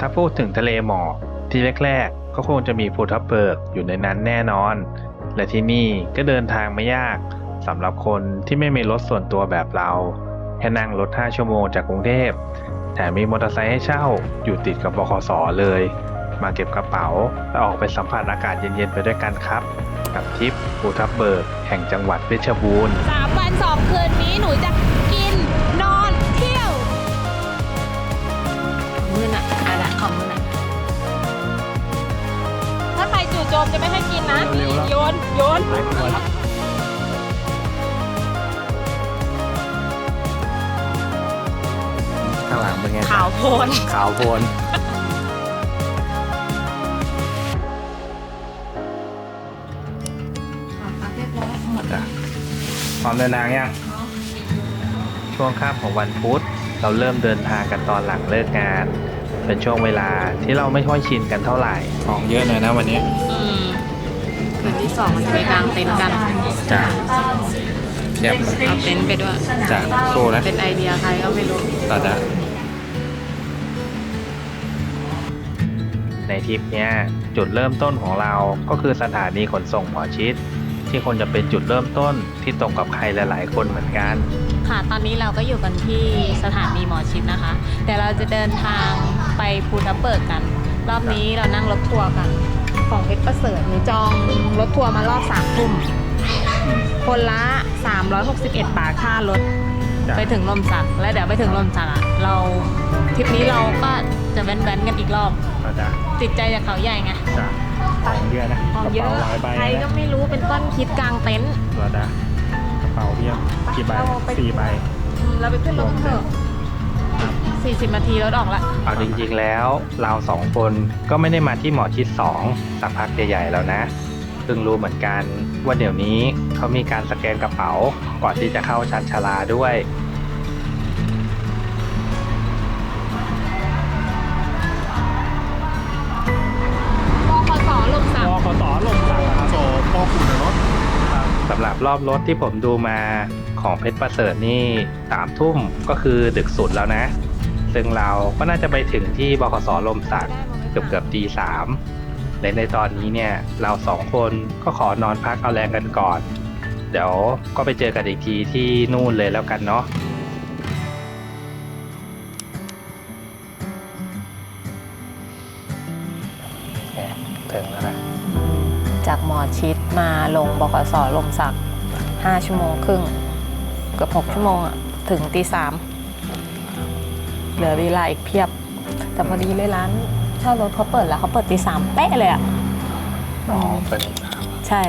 ถ้าพูดถึงทะเลหมอกที่แรกๆ ก็คงจะมีภูทับเบิกอยู่ในนั้นแน่นอน และที่นี่ก็เดินทางไม่ยากสำหรับคนที่ไม่มีรถส่วนตัวแบบเรา แค่นั่งรถ 5 ชั่วโมงจากกรุงเทพแถมมีมอเตอร์ไซค์ให้เช่าอยู่ติดกับบคสเลย มาเก็บกระเป๋า แล้วออกไปสัมผัสอากาศเย็นๆไปด้วยกันครับ กับทริปภูทับเบิกแห่งจังหวัดเพชรบูรณ์สามวันสองคืนนี้หนูจะ มจะไม่ให้กินนะ เร็วๆแล้ว โยน โยนข้างหลังเป็นไงขาวโพลนขาวโพลนจ้ะพร้อมเดินทางยัง ช่วงค่ำของวันพุธเราเริ่มเดินทางกันตอนหลังเลิกงาน เป็นช่วงเวลาที่เราไม่ค่อยชินกันเท่าไหร่ ของเยอะหน่อยนะวันนี้อืมคืนที่สองมันจะไปกลางเต็นท์กันจ้ะเยี่ยมเอาเต็นท์ไปด้วย จ้ะสู้นะเป็นไอเดียใครก็ไม่รู้ ต่อจ้ะในทริปเนี้ยจุดเริ่มต้นของเราก็คือสถานีขนส่งหมอชิด ที่คนจะเป็นจุดเริ่มต้นที่ตรงกับใครหลาย ๆ คนเหมือนกัน ค่ะ ตอนนี้เราก็อยู่กันที่สถานีหมอชิดนะคะ แต่เราจะเดินทางไปภูทับเบิกกัน รอบนี้เรานั่งรถทัวร์กัน ของเพชรประเสริฐหนูจองรถทัวร์มารอบสามทุ่มคนละ 361 บาทค่ารถ จ้ะ ไปถึงลมสัก แล้วเดี๋ยวไปถึงลมสักอะเราทริปนี้เราก็จะแว้นๆกันอีกรอบต่อจ้ะติดใจจากเขาใหญ่ไงจ้ะ ของเยอะนะของเยอะกระป๋าหลายใบใครก็นะไม่รู้เป็นต้นคิดกลางเต็นท์ต่อจ้ะกระเป๋าเพียบกี่ใบเราไปสี่ใบ อืมเราไปขึ้นรถกันเถอะ40นาทีรถออกละเอาจริงๆแล้วเราสองคนก็ไม่ได้มาที่หมอชิดสองสักพักใหญ่ๆแล้วนะเพิ่งรู้เหมือนกันว่าเดี๋ยวนี้เขามีการสแกนกระเป๋าก่อนที่จะเข้าชันชาลาด้วย อขุนรถสำหรับรอบรถที่ผมดูมาของเพชรประเสริฐนี่สามทุ่มก็คือดึกสุดแล้วนะ ซึ่งเราก็น่าจะไปถึงที่บขสลมสักเกือบเกือบตีสามและในตอนนี้เนี่ยเราสองคนก็ขอนอนพักเอาแรงกันก่อน เดี๋ยวก็ไปเจอกันอีกทีที่นู่นเลยแล้วกันเนาะ อชิดมาลงบคสลมสัก5ชั่วโมงครึ่ง เกือบ6ชั่วโมงอะถึงตีสามเหลือเวลาอีกเพียบ แต่พอดีเลยร้านเช่ารถเขาเปิดแล้วเขาเปิดตีสามเป๊ะเลยอะอ๋อเป็นใช่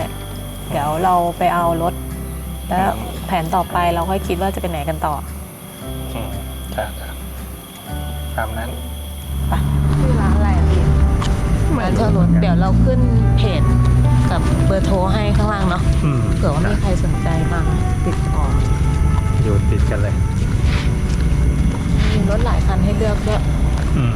เดี๋ยวเราไปเอารถ แล้วแผนต่อไปเราค่อยคิดว่าจะไปไหนกันต่ออืมจ้ะจ้ะตามนั้นชื่อร้านอะไรอะพี่ร้านเช่ารถเดี๋ยวเราขึ้นเพจ กับเบอร์โทรให้ข้างล่างเนาะอืมเผื่อว่ามีใครสนใจมาติดต่ออยู่ติดกันเลย มีรถหลายคันให้เลือกด้วยอืม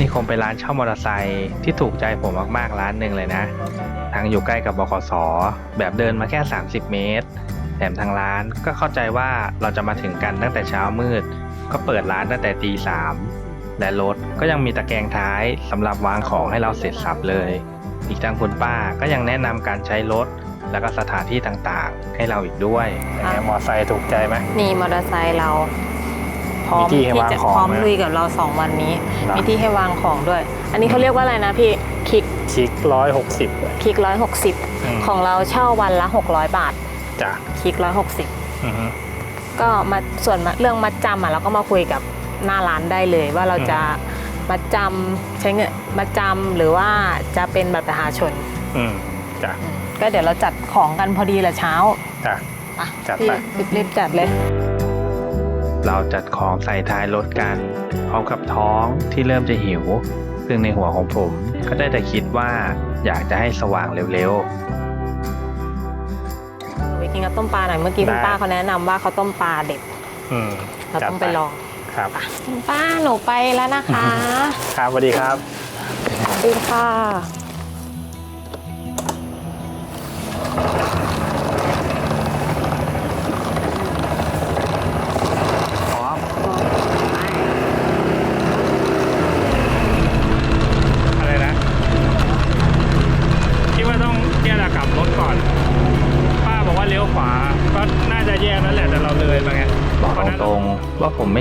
นี่คงเป็นร้านเช่ามอเตอร์ไซค์ที่ถูกใจผมมากๆร้านหนึ่งเลยนะ ทางอยู่ใกล้กับบขสแบบเดินมาแค่ 30 เมตร แถมทางร้านก็เข้าใจว่าเราจะมาถึงกันตั้งแต่เช้ามืด ก็เปิดร้านตั้งแต่ตีสามและรถก็ยังมีตะแกรงท้ายสำหรับวางของให้เราเสร็จสับเลย อีกทางคุณป้าก็ยังแนะนำการใช้รถแล้วก็สถานที่ต่างๆ ให้เราอีกด้วยมอไซค์ถูกใจไหมนี่มอเตอร์ไซค์เราพ ร้อมมีที่ให้ที่วางจะของพร้อมไหมลุยกับเราสองวันนี้ครับมีที่ให้วางของด้วย อันนี้เขาเรียกว่าอะไรนะพี่คลิกชิกร้อยหกสิบ คลิกร้อยหกสิบของเราเช่าวันละ 600 บาทจ้ะคลิกร้อยหกสิบอือฮึ ก็มาส่วนมาเรื่องมัดจำอะเราก็มาคุยกับหน้าร้านได้เลย ว่าเราจะมัดจำใช้เงินมัดจำหรือว่าจะเป็นบัตรประชาชน อืมจ้ะอืมก็เดี๋ยวเราจัดของกันพอดีแหละเช้าจ้ะ อะจัดพี่ไปรีบๆจัดเลย เราจัดของใส่ท้ายรถกัน พร้อมกับท้องที่เริ่มจะหิว ซึ่งในหัวของผมก็ได้แต่คิดว่าอยากจะให้สว่างเร็วหนูไปกินกับต้มปลาหน่อยเมื่อกี้คุณได้ป้าเขาแนะนำว่าเขาต้มปลาเด็ดๆอืมเราต้องไปลองครับคุณป้าหนูไปแล้วนะคะ ครับสวัสดีครับสวัสดีค่ะ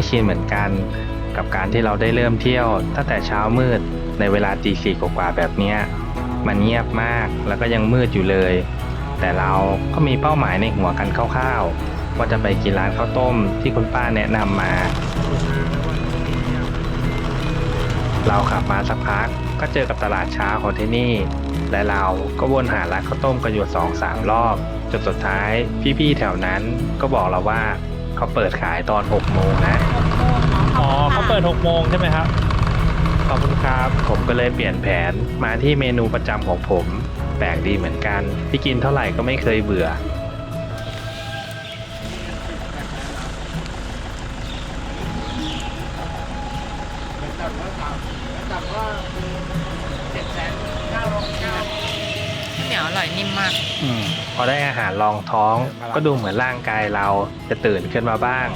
ชินเหมือนกัน กับการที่เราได้เริ่มเที่ยว ตั้งแต่เช้ามืดในเวลาตีสี่กว่าแบบนี้มันเงียบมากแล้วก็ยังมืดอยู่เลย แต่เราก็มีเป้าหมายในหัวกันคร่าวๆว่าจะไปกินร้านข้าวต้มที่คุณป้าแนะนำมา เราขับมาสักพักก็เจอกับตลาดเช้าของที่นี่ และเราก็วนหาร้านข้าวต้มกันอยู่สองสามรอบจนสุดท้ายพี่ๆแถวนั้นก็บอกเราว่าเขาเปิดขายตอน6โมงนะ อ๋อเขาเปิด6โมงใช่ไหมครับ ขอบคุณครับ ผมก็เลยเปลี่ยนแผนมาที่เมนูประจำของผม แปลกดีเหมือนกัน ที่กินเท่าไหร่ก็ไม่เคยเบื่อเหนียวอร่อยนิ่มมากอืมพอได้อาหารรองท้อง ก็ดูเหมือนร่างกายเราจะตื่นขึ้นมาบ้าง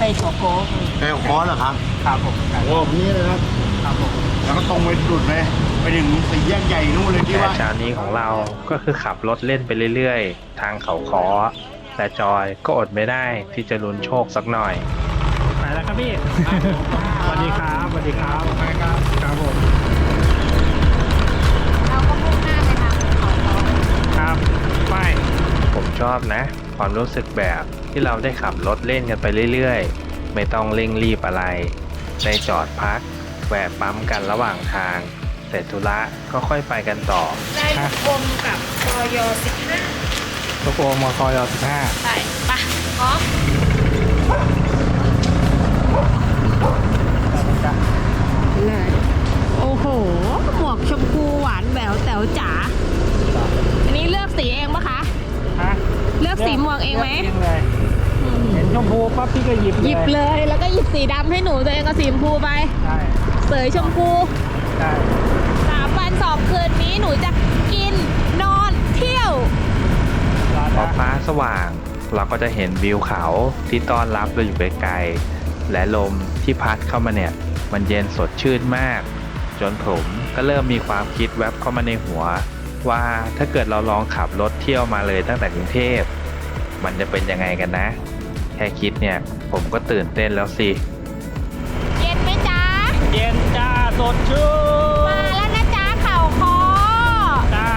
ไปโชโก้แก้วคอสเหรอครับครับผมโอ้นี่เลยครับครับผมแล้วก็ตรงไปสุดเลยไปถึงสี่แยกใหญ่นู่นเลยที่แต่ว่าเช้านี้ของเราก็คือขับรถเล่นไปเรื่อยๆ ทางเขาคอแต่จอยก็อดไม่ได้ที่จะลุ้นโชคสักหน่อยไปแล้วครับพี่สวัสดีครับสวัสดีครับครับครับผมเราก็มุ่งหน้าไปทางเขาต่อครับไม่ผมชอบนะ ความรู้สึกแบบที่เราได้ขับรถเล่นกันไปเรื่อยๆ ไม่ต้องเร่งรีบอะไรได้จอดพัก แวะปั๊มกันระหว่างทาง เสร็จธุระก็ค่อยไปกันต่อได้ลูกอมกับกอยสิบห้าโกโกมคอยสิบห้าใช่ปะพร้อมเลยโอ้โห หมวกชมพูหวานแหววแต๋วจ๋า อันนี้เลือกสีเองปะคะฮะ เลือกสีหมวกเองไหมเลืกเลยเห็นชมพูปั๊บพี่ก็หยิบหยิบเลย แล้วก็หยิบสีดำให้หนูตัวเองก็สีชมพูไป ใช่เสยชมพูใช่สามวันสองคืนนี้หนูจะกินนอนเที่ยวพอฟ้าสว่าง เราก็จะเห็นวิวเขาที่ต้อนรับเราอยู่ไกลๆและลมที่พัดเข้ามาเนี่ย มันเย็นสดชื่นมาก จนผมก็เริ่มมีความคิดแวบเข้ามาในหัว ว่าถ้าเกิดเราลองขับรถเที่ยวมาเลยตั้งแต่กรุงเทพ มันจะเป็นยังไงกันนะ แค่คิดเนี่ย ผมก็ตื่นเต้นแล้วสิ เย็นไหมจ๊ะ เย็นจ้าสดชื่มาแล้วนะจ๊ะเข่าคอ จ้า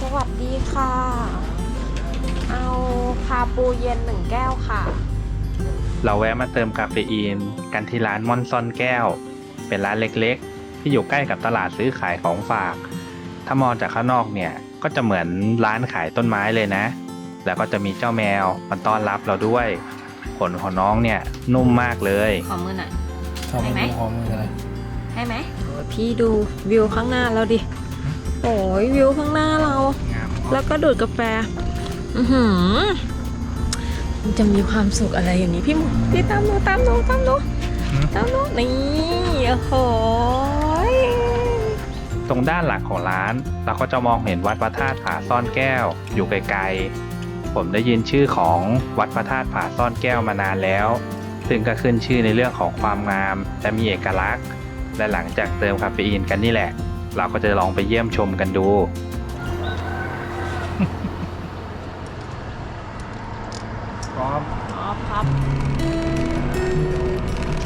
สวัสดีค่ะ เอาคาปูเย็นหนึ่งแก้วค่ะ เราแวะมาเติมคาเฟอีน กันที่ร้านม่อนซ่อนแก้ว เป็นร้านเล็กๆ ที่อยู่ใกล้กับตลาดซื้อขายของฝาก ถ้ามองจากข้างนอกเนี่ย ก็จะเหมือนร้านขายต้นไม้เลยนะ แล้วก็จะมีเจ้าแมวมาต้อนรับเราด้วย ขนของน้องเนี่ยนุ่มมากเลย ขอมือหน่อยชอบให้ไหมหอมมืออะไรให้ไหมพี่ดูวิวข้างหน้าเราดิ โอ้ยวิวข้างหน้าเรา งามแล้วก็ดูดกาแฟ อือหือมัน จะมีความสุขอะไรอย่างนี้พี่หมูพี่ตามหนูตามหนูตามหนูตามหนูนี่โอ้โหยตรงด้านหลังของร้าน เราก็จะมองเห็นวัดพระธาตุผาซ่อนแก้ว อยู่ไกลๆ ผมได้ยินชื่อของวัดพระธาตุผาซ่อนแก้วมานานแล้ว ซึ่งก็ขึ้นชื่อในเรื่องของความงามและมีเอกลักษณ์ และหลังจากเติมคาเฟอีนกันนี่แหละ เราก็จะลองไปเยี่ยมชมกันดู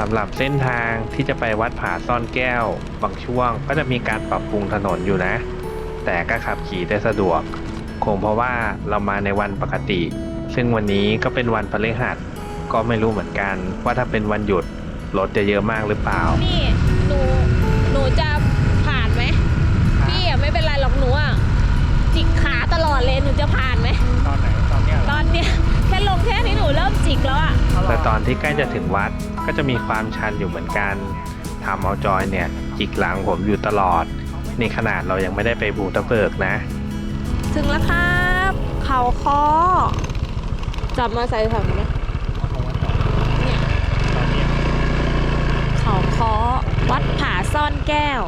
สำหรับเส้นทางที่จะไปวัดผาซ่อนแก้ว บางช่วงก็จะมีการปรับปรุงถนนอยู่นะ แต่ก็ขับขี่ได้สะดวก คงเพราะว่าเรามาในวันปกติ ซึ่งวันนี้ก็เป็นวันพฤหัส ก็ไม่รู้เหมือนกัน ว่าถ้าเป็นวันหยุดรถจะเยอะมากหรือเปล่า นี่ หนู หนูจะผ่านไหม พี่อะไม่เป็นไรหรอกหนูอะจิกขาตลอดเลย หนูจะผ่านไหม ตอนไหน ตอนเนี้ยตอนเนี้ยค่ ลงแค่นี้หนูเริ่มจิกแล้วอะแต่ตอนที่ใกล้จะถึงวัดก็จะมีความชันอยู่เหมือนกันทำเอาจอยเนี่ย จิกหลังผมอยู่ตลอด นี่ขนาดเรายังไม่ได้ไปบูตะเบิกนะ ถึงแล้วครับ เขาคอจับมาใส่ถังนะเนี่ยเขาคอวัดผาซ่อนแก้ว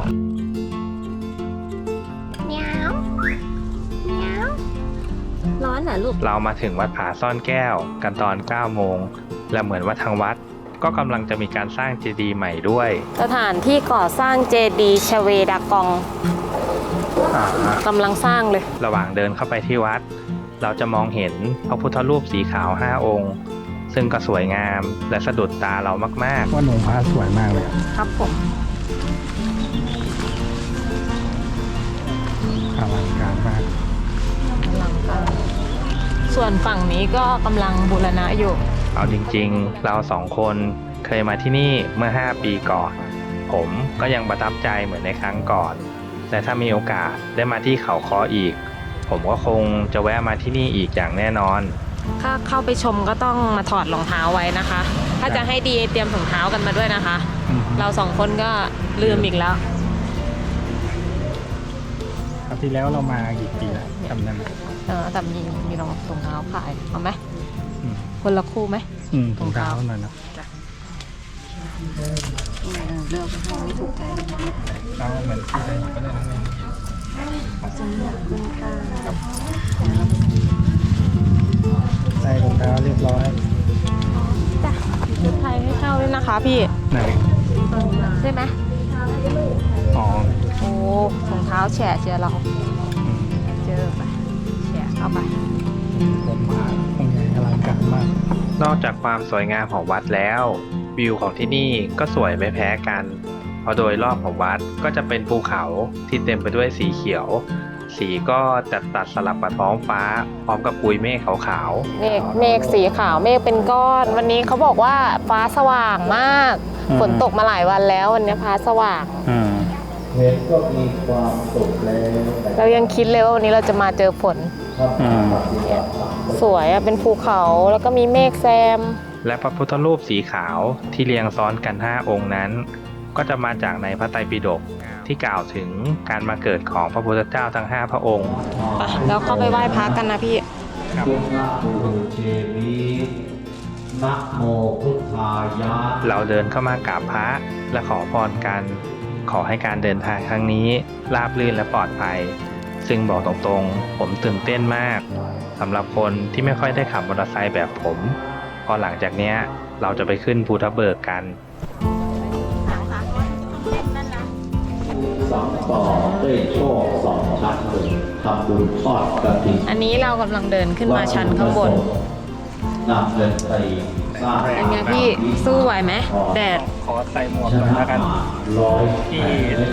นเหรอลูก เรามาถึงวัดผาซ่อนแก้ว กันตอน 9 โมง และเหมือนว่าทางวัด ก็กำลังจะมีการสร้างเจดีย์ใหม่ด้วย สถานที่ก่อสร้างเจดีย์ชเวดากองกำลังสร้างเลย ระหว่างเดินเข้าไปที่วัด เราจะมองเห็นพระพุทธรูปสีขาว 5 องค์ ซึ่งก็สวยงามและสะดุดตาเรามากว่าหนูพระสวยมากเลยครับผมอลังการมากกำลังสร้าง ส่วนฝั่งนี้ก็กำลังบูรณะอยู่ๆเอาจริงๆ เราสองคนเคยมาที่นี่เมื่อ 5 ปีก่อน ผมก็ยังประทับใจเหมือนในครั้งก่อนและถ้ามีโอกาสได้มาที่เขาคออีก ผมก็คงจะแวะมาที่นี่อีกอย่างแน่นอน ถ้าเข้าไปชมก็ต้องมาถอดรองเท้าไว้นะคะ ถ้าจะให้ดีเตรียมถุงเท้ากันมาด้วยนะคะ เราสองคนก็ลืมอีกแล้ว คราวที่แล้วเรามากี่ปีแล้วจำได้ไหม เออแต่มีมีรองถุงเท้าขายเอาไหมอืม คนละคู่ไหม อืมถุงเท้าหน่อยนะเลือกให้ไม่ถูกใจเอาเหมือนที่ได้ก็ได้นะใส่ถุงเท้าเรียบร้อย ชุดไทยให้เช่าด้วยนะคะพี่ ไหน ใช่ไหมอ๋อโอ้ถุงเท้าแฉะเชียร์เรา อืมเจอไปแฉะ เข้าไปผมมาองค์ใหญ่อลังการมาก นอกจากความสวยงามของวัดแล้ว วิวของที่นี่ก็สวยไม่แพ้กัน เพราะโดยรอบของวัดก็จะเป็นภูเขาที่เต็มไปด้วยสีเขียว สีก็จัดตัดสลับกับท้องฟ้า พร้อมกับปุยเมฆขาวเมฆเมฆสีขาวเมฆเป็นก้อน วันนี้เขาบอกว่าฟ้าสว่างมาก อืม ฝนตกมาหลายวันแล้ววันนี้ฟ้าสว่าง อืมเห็นก็มีความสุขแล้วแต่เรายังคิดเลยว่าวันนี้เราจะมาเจอฝน ถ้าอืมปฏิบัติตามสวยอะเป็นภูเขาแล้วก็มีเมฆแซมๆและพระพุทธรูปสีขาวที่เรียงซ้อนกัน 5 องค์นั้น ก็จะมาจากในพระไตรปิฎกที่กล่าวถึงการมาเกิดของพระพุทธเจ้าทั้ง 5 พระองค์ไปแล้วเข้าไปไหว้พระกันนะพี่พุทธบูเชมินะโมพุทธายะเราเดินเข้ามากราบพระและขอพรกัน ขอให้การเดินทางครั้งนี้ราบรื่นและปลอดภัย ซึ่งบอกตรงๆ ผมตื่นเต้นมากสำหรับคนที่ไม่ค่อยได้ขับมอเตอร์ไซค์แบบผมพอหลังจากเนี้ยเราจะไปขึ้นภูทับเบิกกันสังต่อได้โชคสองชั้นหนึ่งทำบุญทอดกระถิ่นอันนี้เรากำลังเดินขึ้นมาชั้นข้างบนนำเงินไปสร้าง เป็นไงพี่สู้ไหวไหมแดดขอใส่หมวกชหน่อยนะแล้วกันร้อยที่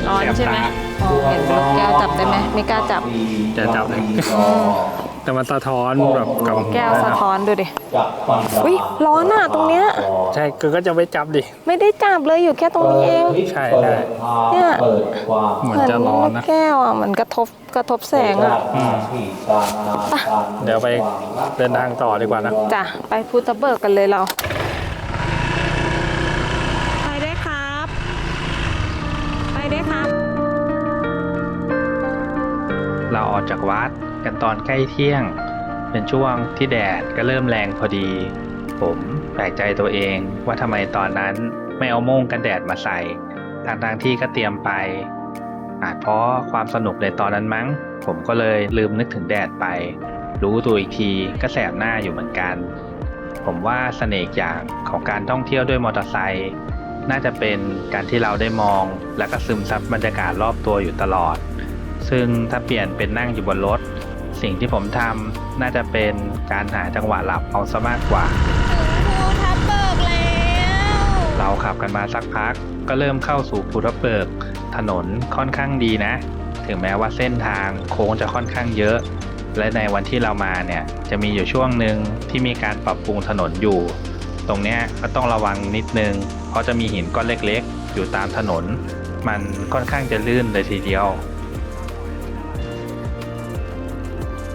ร้อนใช่ไหมมองเห็นรถแก้วจับได้ไหมไม่กล้าจับจะจับเลย แต่มันสะท้อนแบบกับแก้วสะท้อนดูดิจับปัญญาอุ๊ยร้อนอะตรงเนี้ย ใช่คือก็จะไม่จับดิ ไม่ได้จับเลยอยู่แค่ตรงนี้เอง ใช่ใช่เนี่ยเปิดความเหมือนจะร้อนนะ แก้วอะมันกระทบกระทบแสงอะที่การงานการเดี๋ยวไปเดินทางต่อดีกว่านะ จ้ะ ไปพุทธเบิกกันเลยเรา ไปได้ครับ ไปได้ครับ เราออกจากวัด กันตอนใกล้เที่ยง เป็นช่วงที่แดดก็เริ่มแรงพอดี ผมแปลกใจตัวเองว่าทำไมตอนนั้นไม่เอาโม่งกันแดดมาใส่ทางทางๆที่ก็เตรียมไป อาจเพราะความสนุกในตอนนั้นมั้ง ผมก็เลยลืมนึกถึงแดดไป รู้ตัวอีกทีก็แสบหน้าอยู่เหมือนกัน ผมว่าเสน่ห์อย่างของการท่องเที่ยวด้วยมอเตอร์ไซค์น่าจะเป็นการที่เราได้มอง และก็ซึมซับบรรยากาศรอบตัวอยู่ตลอด ซึ่งถ้าเปลี่ยนเป็นนั่งอยู่บนรถ สิ่งที่ผมทำน่าจะเป็นการหาจังหวะหลับเอาซะมากกว่า ภูทับเบิกแล้วเราขับกันมาสักพัก ก็เริ่มเข้าสู่ภูทับเบิก ถนนค่อนข้างดีนะ ถึงแม้ว่าเส้นทางโค้งจะค่อนข้างเยอะ และในวันที่เรามาเนี่ยจะมีอยู่ช่วงหนึ่งที่มีการปรับปรุงถนนอยู่ ตรงเนี้ยก็ต้องระวังนิดนึง เพราะจะมีหินก้อนเล็กๆ อยู่ตามถนน มันค่อนข้างจะลื่นเลยทีเดียว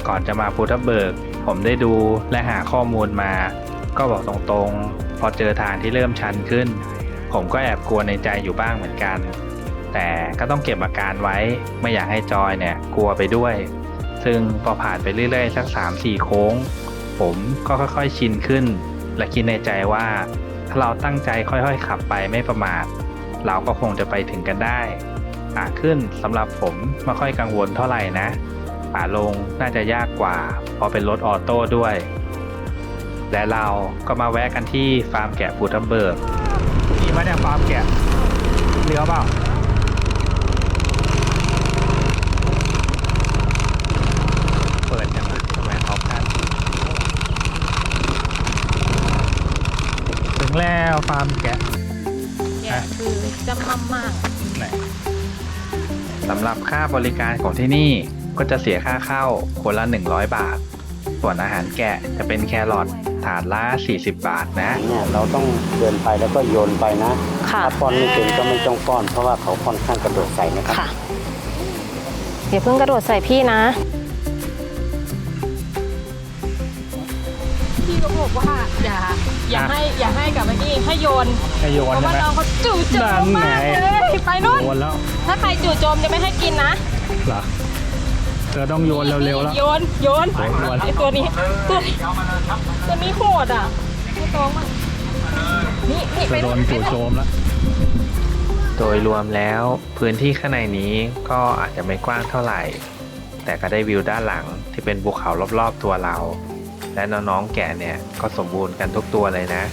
ก่อนจะมาภูทับเบิก ผมได้ดูและหาข้อมูลมา ก็บอกตรงๆ พอเจอทางที่เริ่มชันขึ้น ผมก็แอบกลัวในใจอยู่บ้างเหมือนกัน แต่ก็ต้องเก็บอาการไว้ไม่อยากให้จอยเนี่ยกลัวไปด้วย ซึ่งพอผ่านไปเรื่อยๆ สัก 3-4 โค้ง ผมก็ค่อยๆชินขึ้น และคิดในใจว่าถ้าเราตั้งใจค่อยๆขับไปไม่ประมาท เราก็คงจะไปถึงกันได้ป่าขึ้นสำหรับผมไม่ค่อยกังวลเท่าไหร่นะ ป่าลงน่าจะยากกว่าเพราะเป็นรถออโต้ด้วย และเราก็มาแวะกันที่ฟาร์มแกะภูทับเบิกมีไหมเนี่ยฟาร์มแกะเรือเปล่าเปิดยังไงทำไมท็อปกันถึงแล้วฟาร์มแกะแกคือจำมั่มมากไหนสำหรับค่าบริการของที่นี่ ก็จะเสียค่าเข้าคนละ 100 บาท ส่วนอาหารแกะจะเป็นแครอทถาดละ 40 บาทนะ เนี่ยเราต้องเดินไปแล้วก็โยนไปนะค่ะ ถ้าป้อนไม่เป็นก็ไม่ต้องป้อน เพราะว่าเขาค่อนข้างกระโดดใส่นะครับค่ะอย่าเพิ่งกระโดดใส่พี่นะ พี่ก็บอกว่าอย่าอย่าให้อย่าให้กับไอ้นี่ให้โยนให้โยเพนราะใช่ว่าไหม น้องเขาจู่โจนั่มนไงมากเลยไปนู่นโยนแล้วถ้าใครจู่โจมจะไม่ให้กินนะเหรอ เธอต้องโยนเร็วๆแล้ว โยนโยนโยนไอตัวนี้ตัวนี้ตัวนี้โหดอะไม่ตองมันนี่นี่ไปจะโดนไปจู่โจมแล้วโดยรวมแล้วพื้นที่ข้างในนี้ก็อาจจะไม่กว้างเท่าไหร่ แต่ก็ได้วิวด้านหลังที่เป็นภูเขารอบๆตัวเรา และน้องๆแกะเนี่ยก็สมบูรณ์กันทุกตัวเลยนะ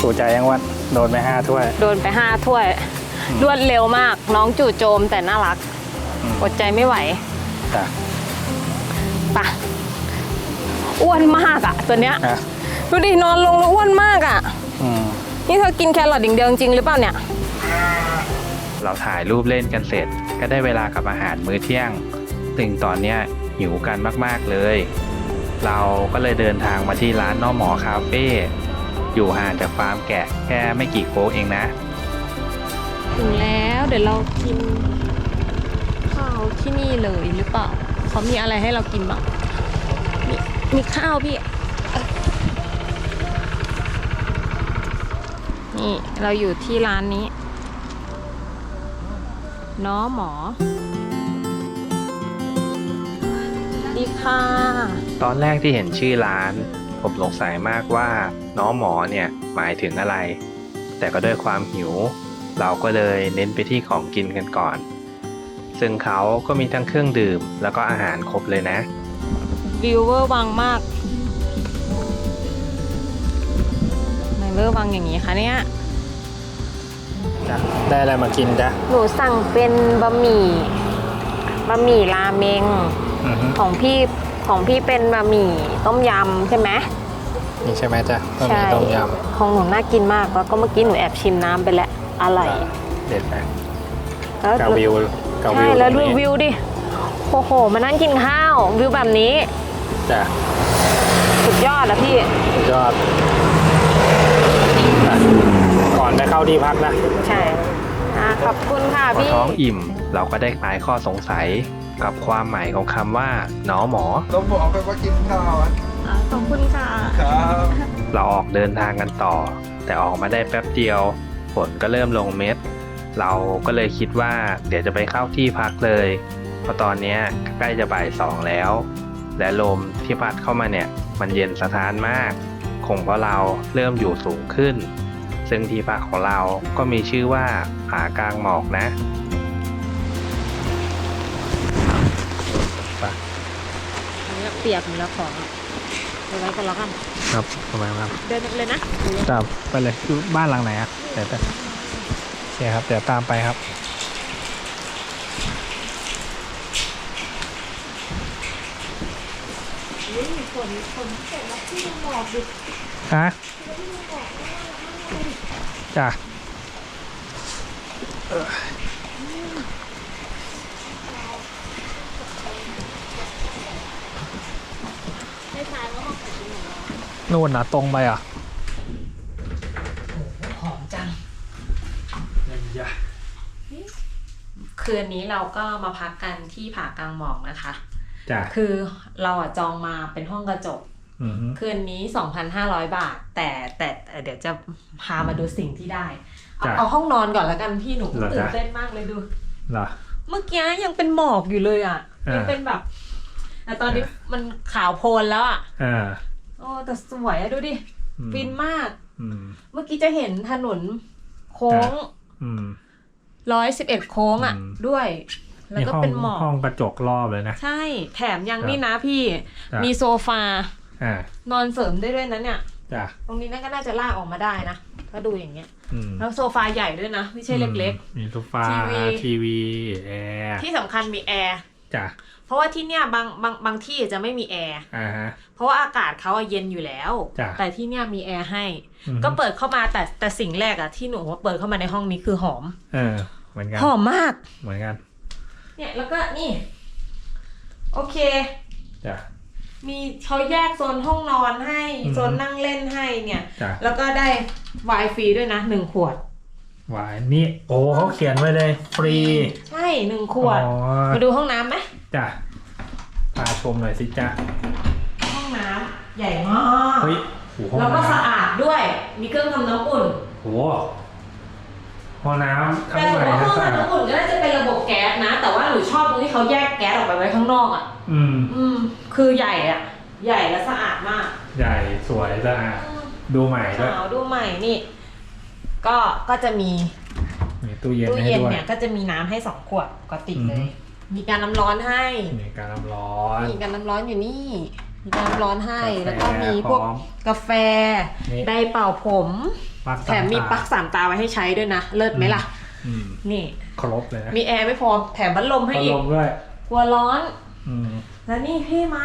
สูใจยังวันโดนไปห้าถ้วย โดนไปห้าถ้วยรวดเร็วมากน้องจู่โจมแต่น่ารักอืมอดใจไม่ไหว จ้ะปะอ้วนมากอะตัวเนี้ยฮะดูดินอนลงแล้วอ้วนมากอะอืม นี่เธอกินแครอทอย่างเดียวจริงๆหรือเปล่าเนี่ย เราถ่ายรูปเล่นกันเสร็จ ก็ได้เวลากับอาหารมื้อเที่ยง ซึ่งตอนเนี้ยหิวกันมากๆเลย เราก็เลยเดินทางมาที่ร้านน้องหมอคาเฟ่อยู่ห่างจากฟาร์มแกะแค่ไม่กี่โค้งเองนะ ถึงแล้วเดี๋ยวเรากินข้าว ที่นี่เลยหรือเปล่าเขามีอะไรให้เรากินบ้างมีมีข้าวพี่นี่เราอยู่ที่ร้านนี้น้อหมอ ดีค่ะ ตอนแรกที่เห็นชื่อร้าน ผมสงสัยมากว่า น้องหมอเนี่ยหมายถึงอะไร แต่ก็ด้วยความหิว เราก็เลยเน้นไปที่ของกินกันก่อน ซึ่งเขาก็มีทั้งเครื่องดื่ม แล้วก็อาหารครบเลยนะ วิวเวอร์วังมากทำไมเวอร์วังอย่างนี้คะเนี่ย ได้อะไรมากินจ๊ะ หนูสั่งเป็นบะหมี่บะหมี่ราเมงของพี่ของพี่เป็นบะหมี่ต้มยำใช่ไหมนี่ใช่ไหมจ๊ะใช่ของหนูน่ากินมากแล้วก็เมื่อกี้หนูแอบชิมน้ำไปแล้วอร่อยเด็ดไหมแล้ว กับวิว กับวิใช่วแล้วตดูรงนี้วิวดิ โอ้โห มานั่งกินข้าววิวแบบนี้ จ้ะสุดยอดอะพี่ สุดยอดอะก่อนไปเข้าที่พักนะใช่อะขอบคุณค่ะพอพี่ ท้องอิ่ม เราก็ได้คลายข้อสงสัยกับความหมายของคำว่าหนอหมอต้องบอกไปว่ากินข้าวอะขอบคุณค่ะ ครับ เราออกเดินทางกันต่อ แต่ออกมาได้แป๊บเดียวฝนก็เริ่มลงเม็ด เราก็เลยคิดว่าเดี๋ยวจะไปเข้าที่พักเลยเพราะตอนเนี้ยใกล้จะบ่ายสองแล้ว และลมที่พัดเข้ามาเนี่ยมันเย็นสะท้านมาก คงเพราะเราเริ่มอยู่สูงขึ้น ซึ่งที่พักของเราก็มีชื่อว่าผากลางหมอกนะอันนี้เปียกหมดแล้วของอะเอาไว้กันแล้วกันครับทำไมครับ เดินเลยนะครับไปเลยอยู่บ้านหลังไหนอะเดี๋ยวไปโอ เคครับ เดี๋ยวตามไปครับฮะจ้ะเออนู่นนะตรงไปอ่ะคืนนี้เราก็มาพักกันที่ผากลางหมอกนะคะ จ้ะ คือเราอะจองมาเป็นห้องกระจก อืมคืนนี้ 2,500 บาท แต่แต่แต่เดี๋ยวจะพามาดูสิ่งที่ได้ เอาจ้ะ เอาห้องนอนก่อนแล้วกันพี่หนูเหรอตื่นจ๊ะ เต้นมากเลยดู เหรอ เมื่อกี้ยังเป็นหมอกอยู่เลยอะอ่ายั ยังเป็นแบบแต่ตอนนี้มันขาวโพลนแล้วอะอ่าโอ้แต่สวยอะดูดิอืมฟินมาก อืม เมื่อกี้จะเห็นถนนโค้งอืม ร้อยสิบเอ็ดโค้งอะอืมด้วย แล้วก็ห้องเป็นหมอกห้องกระจกรอบเลยนะ ใช่ แถมยังครับนี่นะพี่จ้ะมีโซฟาอ่านอนเสริมได้ด้วยนะเนี่ยจ้ะตรงนี้นั่นก็น่าจะลากออกมาได้นะถ้าดูอย่างเงี้ยอืมแล้วโซฟาใหญ่ด้วยนะ ไม่ใช่เล็กอืมมีโซฟาทีวีทีวีแอร์ๆที่สำคัญมีแอร์ จ้ะเพราะว่าที่เนี่ยบางบางบางที่จะไม่มีแอร์อ่าฮะ เพราะว่าอากาศเขาอะเย็นอยู่แล้ว จ้ะแต่ที่เนี่ยมีแอร์ให้ อืมก็เปิดเข้ามาแต่แต่สิ่งแรกอะที่หนูว่าเปิดเข้ามาในห้องนี้คือหอม เออ เหมือนกัน หอมมาก เหมือนกันเนี่ยแล้วก็นี่ โอเค จ้ะ มีเขาแยกโซนห้องนอนให้ อืม โซนนั่งเล่นให้เนี่ย จ้ะแล้วก็ได้ไวน์ฟรีด้วยนะหนึ่งขวด หวานนี่โอ้เขาเขียนไว้เลย ฟรี ใช่หนึ่งขวด อ๋อ มาดูห้องน้ำไหมจ้ะพาชมหน่อยสิจ้ะห้องน้ำใหญ่มากเฮ้ยโหห้องแล้วก็น้ำสะอาดด้วย มีเครื่องทำน้ำอุ่นโหห้องน้ำทั้งแต่หใหนูม่ว่าห้ทั้องงสะอาดทำน้ำอุ่นก็น่าจะเป็นระบบแก๊สนะ แต่ว่าหนูชอบตรงที่เขาแยกแก๊สออกไปไว้ข้างนอกอะ อืม อืม คือใหญ่อะ ใหญ่และสะอาดมากใหญ่สวยสะอาดดูใหม่ด้วย ขาวดูใหม่นี่ ก็ก็จะมีมีตู้เย็นตู้ให้เย็นด้วยเนี่ยก็จะมีน้ำให้สองขวดปกติเลอืยมมีการน้ำร้อนให้ มีการน้ำร้อน มีการน้ำร้อนอยู่นี่ มีการน้ำร้อนให้ กาแฟแล้วก็มีพวกพร้อมกาแฟนี่ ไดร์เป่าผม ปลั๊กแถมมีปลั๊กสามตาไว้ให้ใช้ด้วยนะ เลิศไหมล่ะ อืมนี่ ครบเลยนะมีแอร์ไม่พอ แถมพัดลมให้พัดอีลก มด้วย กลัวร้อน อืมแล้วนี่พี่มา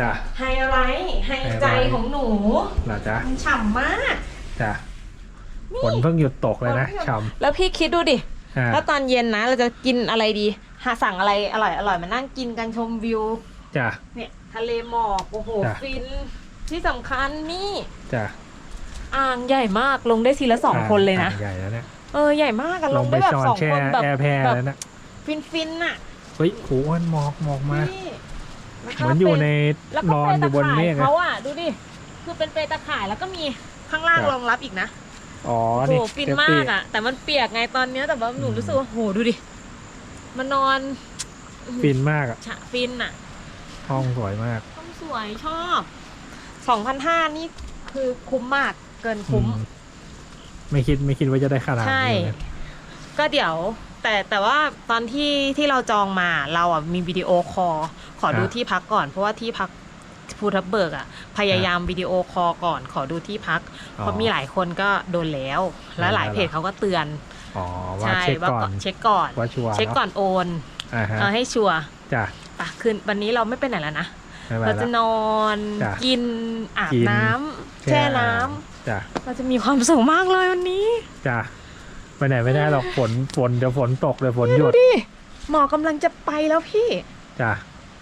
จ้ะ ไฮไลท์ ไฮใจไฮไลท์ของหนู เหรอจ๊ะมันฉ่ำมาก จ้ะ ฝนเพิ่งหยุดตกเลยนะฉ่แล้วพี่คิดดูดิำอ่าแล้วตอนเย็นนะเราจะกินอะไรดี หาสั่งอะไรอร่อยอร่อยมานั่งกินกันชมวิวจ้ะเนี่ยทะเลหมอกโอ้โหจ้ะฟินที่สำคัญนี่จ้ะอ่างใหญ่มากลงได้ทีละสองคนเลยนะอ่างใหญ่แล้วเนี่ยเออใหญ่มากอะลลงงไปได้แบบซ่อนสองแช่คนแบบแอร์แพรแบบแล้วนะฟินฟินๆน่ะเฮ้ยโหมันหมอกหมอกมานี่แล้วเหก็มือนอยู่เป็ในแล้วนก็อเปนอยู่บนตะเมข่ายฆเลยเขาอะดูดิคือเป็นเปตะข่ายแล้วก็มีข้างล่างครับรองรับอีกนะ อ๋อโอ้นี่โหฟินเซฟมาตี้กอะแต่มันเปียกไงตอนเนี้ยแต่ว่าหนูอืมรู้สึกว่าโหดูดิมานอนฟินมากอะ ฉะฟินอะห้องสวยมากต้องสวยชอบสองพันห้านี่คือคุ้มมากเกินคุ้ม อืมไม่คิดไม่คิดว่าจะได้ขนาดใช่ นี้นะก็เดี๋ยว แต่แต่ว่าตอนที่ที่เราจองมาเราอะมีวิดีโอคอลขอดูที่พักก่อน เพราะว่าที่พัก ภูทับเบิกอะพยายามวิดีโอคอลก่อนขอดูที่พัก เพราะมีหลายคนก็โดนแล้ว และหลายเพจเขาก็เตือนอ๋อว่าใช่เช็คว่าก่อนเช็คก่อนว่าชัวร์เช็คก่อนโอนอ่าฮะเอาให้ชัวร์จ้ะปะคืนวันนี้เราไม่ไปไหนแล้วนะไม่เป็นเราไรจะละนอนจ้ะกินอาบกินน้ำแช่น้ำจ้ะเราจะมีความสุขมากเลยวันนี้จ้ะไปไหนไม่ได้หรอกฝนฝนเดี๋ยวฝนตกเดี๋ยวฝนหยุดดิหมอกำลังจะไปแล้วพี่จ้ะ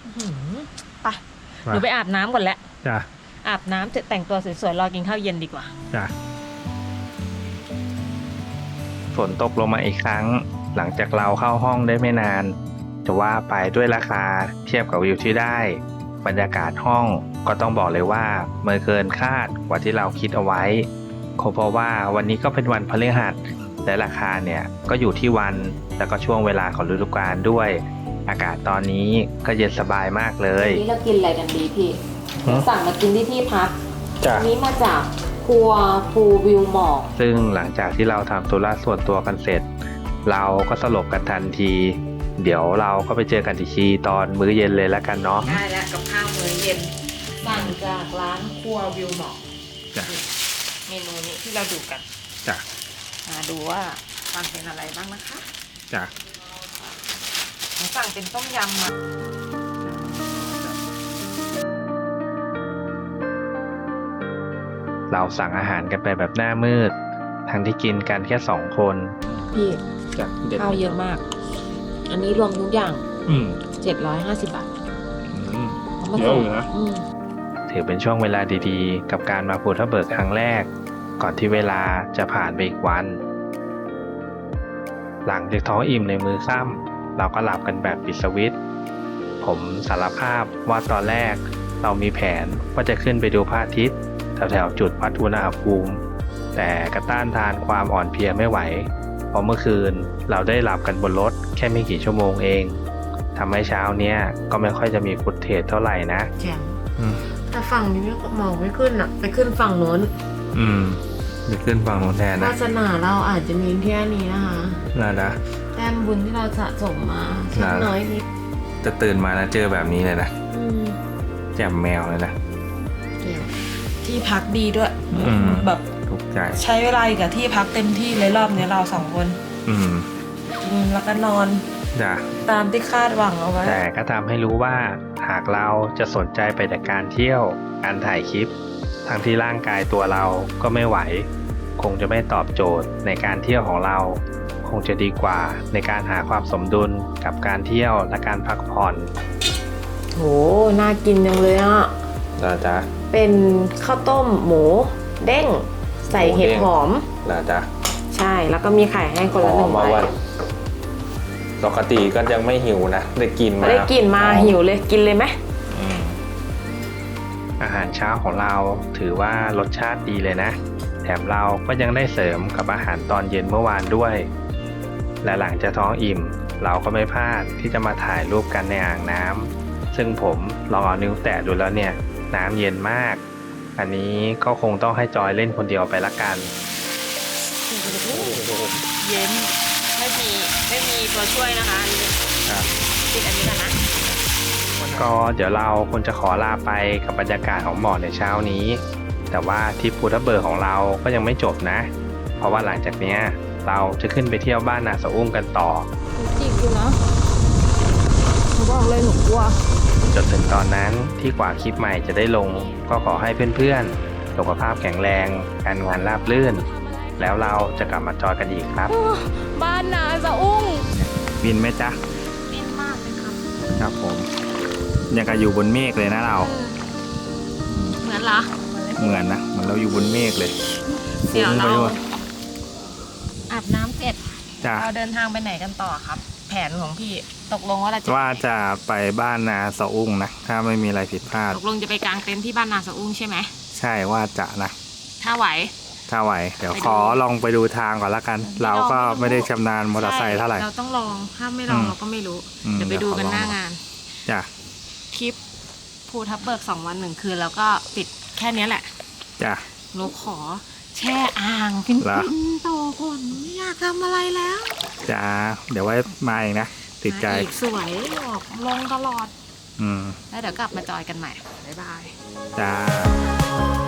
อื้อหือไป หมานูไปอาบน้ำก่อนแหละจ้ะอาบน้ำเสร็จแต่งตัวสวยๆรอกินข้าวเย็นดีกว่า จ้ะฝนตกลงมาอีกครั้ง หลังจากเราเข้าห้องได้ไม่นาน จะว่าไปด้วยราคาเทียบกับวิวที่ได้ บรรยากาศห้องก็ต้องบอกเลยว่าเมื่อเกินคาดกว่าที่เราคิดเอาไว้คงเพราะว่าวันนี้ก็เป็นวันพฤหัสและราคาเนี่ยก็อยู่ที่วันแล้วก็ช่วงเวลาของฤดูกาลด้วย อากาศตอนนี้ก็เย็นสบายมากเลย วันนี้เรากินอะไรกันดีพี่ฮะสั่งมากินที่ที่พักจ้ะอันนี้มาจากครัวภูวิวหมอก ซึ่งหลังจากที่เราทำธุระส่วนตัวกันเสร็จ เราก็สลบกันทันที เดี๋ยวเราก็ไปเจอกันอีกทีตอนมื้อเย็นเลยแล้วกันเนาะ ได้แล้วกับข้าวมื้อเย็น สั่งจากร้านครัววิวหมอกจ้ะ เมนูนี้ที่เราดูกัน จ้ะมาดูว่าสั่งเป็นอะไรบ้างนะคะ จ้ะห นูสั่งเป็นต้มยำมาเราสั่งอาหารกันไปแบบหน้ามืด ทั้งที่กินกันแค่สองคนพี่จ้ะเด็ดข้าวเยอะมาก อันนี้รวมทุกอย่างอืม750บาทอืมามาเยอะอยู่นะอืมถือเป็นช่วงเวลาดีๆ กับการมาภูทับเบิกครั้งแรก ก่อนที่เวลาจะผ่านไปอีกวัน หลังจากท้องอิ่มในมือค่ำ เราก็หลับกันแบบปิดสวิตช์ผมสารภาพว่าตอนแรก เรามีแผนว่าจะขึ้นไปดูพระอาทิตย์แถวๆจุดวัดอุณหภูมิ แต่กระต้านทานความอ่อนเพลียไม่ไหวเพราะเมื่อคืนเราได้หลับกันบนรถแค่ไม่กี่ชั่วโมงเองทำให้เช้าเนี้ยก็ไม่ค่อยจะมีฟุตเทจเท่าไหร่นะแข็งอืมแต่ฝั่งนี้มองไม่ขึ้นอะไปขึ้นฝั่งโน้น อืม ไปขึ้นฝั่งโน้นแทนนะวาสนาเราอาจจะมีแค่นี้นะคะน่านะ แต้มบุญที่เราสะสมมาสักน่าน้อยนิดจะตื่นมาแล้วเจอแบบนี้เลยนะอืมแจ่มแมวเลยนะเดี๋ยวที่พักดีด้วย อืม แบบถูกใจ ใช้เวลาอยู่กับที่พักเต็มที่เลยรอบนี้เราสองคนอืมกินแล้วก็นอนจ้ะ ตามที่คาดหวังเอาไว้ แต่ก็ทำให้รู้ว่าหากเราจะสนใจไปแต่การเที่ยว การถ่ายคลิป ทั้งที่ร่างกายตัวเราก็ไม่ไหว คงจะไม่ตอบโจทย์ในการเที่ยวของเรา คงจะดีกว่าในการหาความสมดุลกับการเที่ยวและการพักผ่อนโหน่ากินจังเลยอะนะจ๊ะเป็นข้าวต้มหมูเด้ง ใส่เห็ดหอมนะจ๊ะใช่แล้วก็มีไข่ให้คนละหนึ่งใบปกติก็ยังไม่หิวนะ ได้กินมาได้กลินมาหิวเลยกินเลยไหมอาหารเช้าของเราถือว่ารสชาติดีเลยนะ แถมเราก็ยังได้เสริมกับอาหารตอนเย็นเมื่อวานด้วย และหลังจากท้องอิ่ม เราก็ไม่พลาดที่จะมาถ่ายรูปกันในอ่างน้ำซึ่งผมลองเอานิ้วแตะดูแล้วเนี่ย น้ำเย็นมาก อันนี้ก็คงต้องให้จอยเล่นคนเดียวไปละกัน เย็นไม่มีไม่มีตัวช่วยนะคะครับ ปิดอันนี้ก่อนนะ ก็เดี๋ยวเราควรจะขอลาไปกับบรรยากาศของหมอกในเช้านี้ แต่ว่าทริปภูทับเบิกของเราก็ยังไม่จบนะ เพราะว่าหลังจากเนี้ยเราจะขึ้นไปเที่ยวบ้านนาสะอุ้มกันต่อจิกอยู่นะหนูบอกเลยหนูกลัวจนถึงตอนนั้นที่กว่าคลิปใหม่จะได้ลง ก็ขอให้เพื่อนๆ สุขภาพแข็งแรง การงานราบรื่น แล้วเราจะกลับมาจอยกันอีกครับ บ้านนาสะอุ้งบินไหมจ๊ะบินมากเลยครับ ครับผม ยังกับอยู่บนเมฆเลยนะเรา เหมือนเหรอ เหมือนนะเหมือนเราอยู่บนเมฆเลยเดี๋ยวเราฟุ้งไปหมดอาบน้ำเสร็จจ้ะเราเดินทางไปไหนกันต่อครับ แผนของพี่ตกลงว่าเราจะว่าจะไปบ้านนาสะอุ้งนะถ้าไม่มีอะไรผิดพลาดตกลงจะไปกางเต็นท์ที่บ้านนาสะอุ้งใช่ไหมใช่ว่าจะนะถ้าไหวถ้าไหวเดี๋ยวไปดูขอลองไปดูทางก่อนละกัน เราก็ไม่ได้ชำนาญมอเตอร์ไซค์เท่าไหร่ใช่เราต้องลองถ้าไม่ลองอืมเราก็ไม่รู้อืมเดี๋ยวไปดูกันเดี๋ยวขอลองหน้างานจ้ะคลิป ภูทับเบิกสองวันหนึ่งคืน แล้วก็ปิดแค่เนี้ยแหละ จ้ะ หนูขอแช่อ่างฟินเหรอฟินต่อก่อนไม่อยากทำอะไรแล้วจ้ะเดี๋ยวไว้มาเองนะ ติดใจมาอีกสวยออกลงตลอด อืม แล้วเดี๋ยวกลับมาจอยกันใหม่ บ๊ายบาย จ้า